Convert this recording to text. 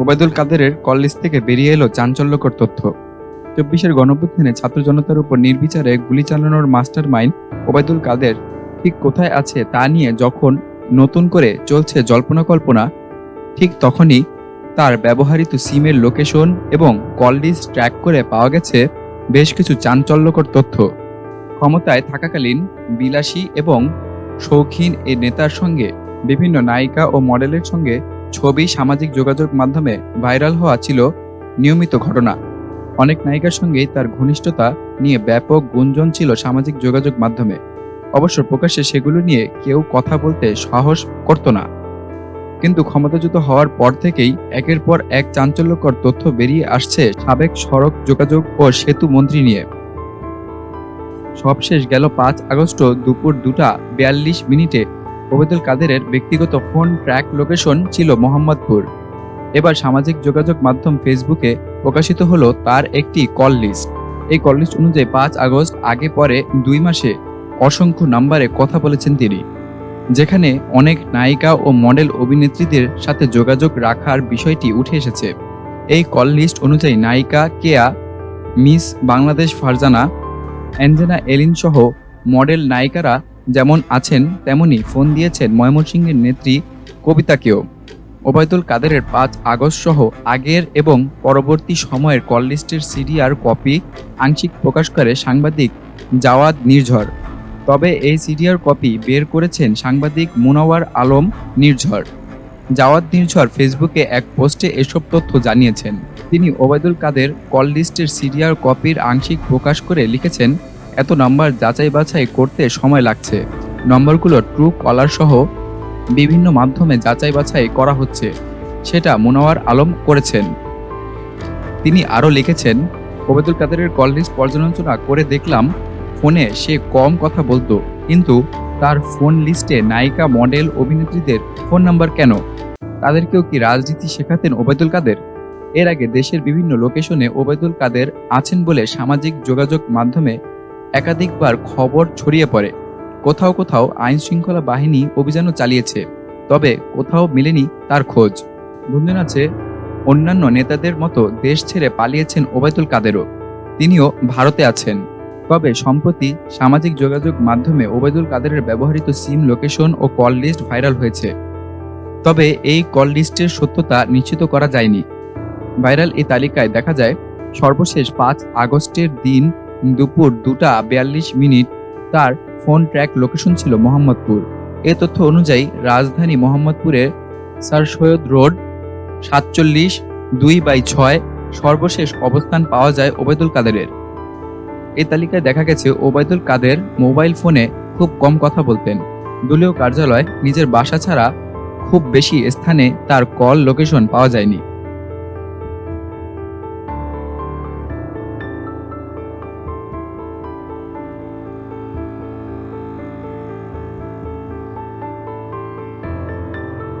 ওবায়দুল কাদেরের call list থেকে বেরিয়ে এলো চাঞ্চল্যকর তথ্য। চব্বিশের গণঅভ্যুত্থানে ছাত্র জনতার উপর নির্বিচারে গুলি চালানোর মাস্টার মাইন্ড ওবায়দুল কাদের ঠিক কোথায় আছে তা নিয়ে যখন নতুন করে চলছে জল্পনা কল্পনা, ঠিক তখনই তার ব্যবহৃত সিমের লোকেশন এবং কল লিস্ট ট্র্যাক করে পাওয়া গেছে বেশ কিছু চাঞ্চল্যকর তথ্য। ক্ষমতায় থাকাকালীন বিলাসী এবং শৌখিন এই নেতার সঙ্গে বিভিন্ন নায়িকা ও মডেলের সঙ্গে ছবি সামাজিক যোগাযোগ মাধ্যমে ভাইরাল হওয়া ছিল নিয়মিত ঘটনা। অনেক নায়িকার সঙ্গেই তার ঘনিষ্ঠতা নিয়ে ব্যাপক গুঞ্জন ছিল সামাজিক যোগাযোগ মাধ্যমে। অবশ্য প্রকাশ্যে সেগুলো নিয়ে কেউ কথা বলতে সাহস করত না। কিন্তু ক্ষমতাচ্যুত হওয়ার পর থেকেই একের পর এক চাঞ্চল্যকর তথ্য বেরিয়ে আসছে সাবেক সড়ক যোগাযোগ ও সেতু মন্ত্রী নিয়ে। সবশেষ গেল পাঁচ আগস্ট দুপুর দুটা বিয়াল্লিশ মিনিটে ওবেদুল কাদেরের ব্যক্তিগত ফোন ট্র্যাক লোকেশন ছিল মোহাম্মদপুর। এবার সামাজিক যোগাযোগ মাধ্যম ফেসবুকে প্রকাশিত হলো তার একটি কল লিস্ট। এই কল লিস্ট অনুযায়ী পাঁচ আগস্ট আগে পরে দুই মাসে অসংখ্য নাম্বারে কথা বলেছেন তিনি, যেখানে অনেক নায়িকা ও মডেল অভিনেত্রীদের সাথে যোগাযোগ রাখার বিষয়টি উঠে এসেছে। এই কল লিস্ট অনুযায়ী নায়িকা কেয়া, মিস বাংলাদেশ ফারজানা, অ্যাঞ্জেনা এলিন সহ মডেল নায়িকারা যেমন আছেন, তেমনি ফোন দিয়েছেন ময়মনসিংহের নেত্রী কবিতাকেও। ওবায়দুল কাদেরের পাঁচ আগস্ট সহ আগের এবং পরবর্তী সময়ের কল লিস্টের সিডিআর কপি আংশিক প্রকাশ করে সাংবাদিক জাওয়াদ নির্ঝর। তবে এই সিডিআর কপি বের করেছেন সাংবাদিক মুনাওয়ার আলম নির্ঝর। জাওয়াদ নির্ঝর ফেসবুকে এক পোস্টে এসব তথ্য জানিয়েছেন। তিনি ওবায়দুল কাদের কল লিস্টের সিডিআর কপির আংশিক প্রকাশ করে লিখেছেন এত নাম্বার যাচাই বাছাই করতে সময় লাগছে। নম্বরগুলো ট্রু কলার সহ বিভিন্ন মাধ্যমে যাচাই বাছাই করা হচ্ছে। সেটা মুনাওয়ার আলম করেছেন। তিনি আরও লিখেছেন ওবেদুল কাদেরের কল লিস্ট পর্যালোচনা করে দেখলাম, ফোনে সে কম কথা বলতো, কিন্তু তার ফোন লিস্টে নায়িকা, মডেল, অভিনেত্রীদের ফোন নাম্বার কেন? তাদেরকেও কি রাজনীতি শেখাতেন ওবেদুল কাদের? এর আগে দেশের বিভিন্ন লোকেশনে ওবেদুল কাদের আছেন বলে সামাজিক যোগাযোগ মাধ্যমে একাধিকবার খবর ছড়িয়ে পড়ে। কোথাও কোথাও আইন শৃঙ্খলা বাহিনী অভিযানও চালিয়েছে, তবে কোথাও মেলেনি তার খোঁজ। গুঞ্জন আছে, অন্যান্য নেতাদের মতো দেশ ছেড়ে পালিয়েছেন ওবায়দুল কাদেরও। তিনিও ভারতে আছেন। তবে সম্প্রতি সামাজিক যোগাযোগ মাধ্যমে ওবায়দুল কাদেরের ব্যবহৃত সিম লোকেশন ও কল লিস্ট ভাইরাল হয়েছে। তবে এই কল লিস্টের সত্যতা নিশ্চিত করা যায়নি। ভাইরাল এই তালিকায় দেখা যায়, সর্বশেষ পাঁচ আগস্টের দিন দুপুর দুটা বিয়াল্লিশ মিনিট তার ফোন ট্র্যাক লোকেশন ছিল মোহাম্মদপুর। এ তথ্য অনুযায়ী রাজধানী মোহাম্মদপুরের স্যার সৈয়দ রোড সাতচল্লিশ দুই বাই ছয় সর্বশেষ অবস্থান পাওয়া যায় ওবায়দুল কাদেরের। এই তালিকায় দেখা গেছে ওবায়দুল কাদের মোবাইল ফোনে খুব কম কথা বলতেন। দলীয় কার্যালয় নিজের বাসা ছাড়া খুব বেশি স্থানে তার কল লোকেশন পাওয়া যায়নি।